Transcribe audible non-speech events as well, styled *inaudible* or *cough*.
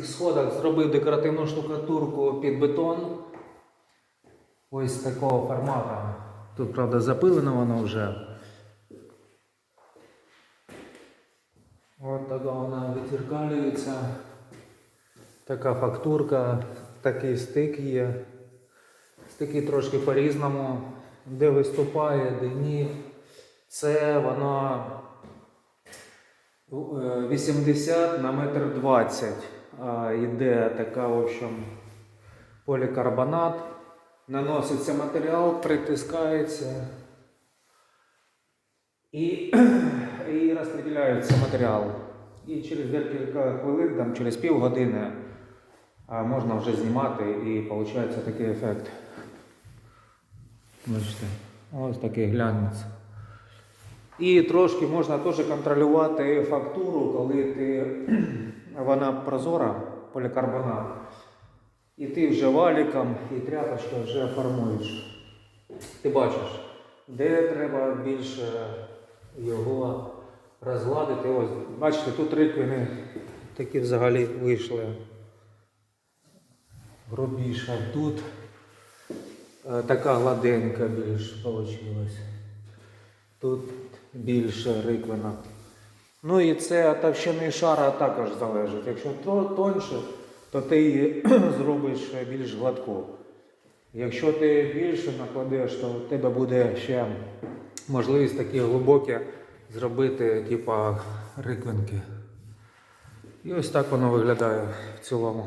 цих сходах зробив декоративну штукатурку під бетон. Ось такого формату. Тут, правда, запилено воно вже. От така вона відзеркалюється. Така фактурка, такий стик є. Стики трошки по-різному. Де виступає, де ні. Це вона е, 80 на метр 20. А, Іде така, в общем, полікарбонат. Наноситься матеріал, притискається і, *clears throat* і розподіляється матеріал. І через декілька хвилин, там, через півгодини можна вже знімати і виходить такий ефект. Бачите, ось такий глянець. І трошки можна теж контролювати фактуру, коли ти, *clears throat* вона прозора, полікарбонат. І ти вже валіком і тряпочкою вже формуєш. Ти бачиш, де треба більше його розгладити. Ось, бачите, тут риквини такі взагалі вийшли грубіше. Тут е, така гладенька більш вийшла. Тут більше риквина. Ну і це товщини шара також залежить. Якщо тоньше, то ти її *clears throat* зробиш більш гладку. Якщо ти більше накладеш, то в тебе буде ще можливість такі глибокі зробити, типа риквинки. І ось так воно виглядає в цілому.